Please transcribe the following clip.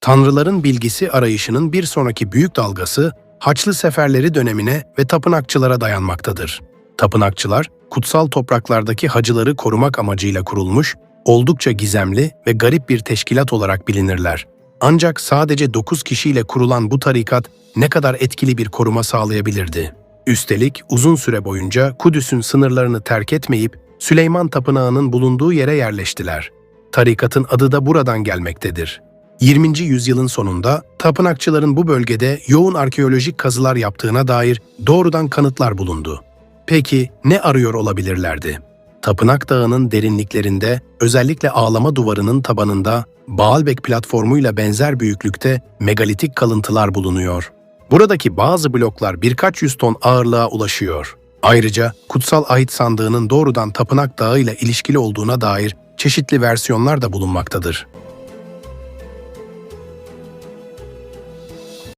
Tanrıların bilgisi arayışının bir sonraki büyük dalgası Haçlı Seferleri dönemine ve tapınakçılara dayanmaktadır. Tapınakçılar, kutsal topraklardaki hacıları korumak amacıyla kurulmuş, oldukça gizemli ve garip bir teşkilat olarak bilinirler. Ancak sadece 9 kişiyle kurulan bu tarikat ne kadar etkili bir koruma sağlayabilirdi? Üstelik uzun süre boyunca Kudüs'ün sınırlarını terk etmeyip Süleyman Tapınağı'nın bulunduğu yere yerleştiler. Tarikatın adı da buradan gelmektedir. 20. yüzyılın sonunda tapınakçıların bu bölgede yoğun arkeolojik kazılar yaptığına dair doğrudan kanıtlar bulundu. Peki ne arıyor olabilirlerdi? Tapınak Dağı'nın derinliklerinde, özellikle ağlama duvarının tabanında, Baalbek platformuyla benzer büyüklükte megalitik kalıntılar bulunuyor. Buradaki bazı bloklar birkaç yüz ton ağırlığa ulaşıyor. Ayrıca Kutsal Ahit Sandığı'nın doğrudan Tapınak Dağı ile ilişkili olduğuna dair çeşitli versiyonlar da bulunmaktadır.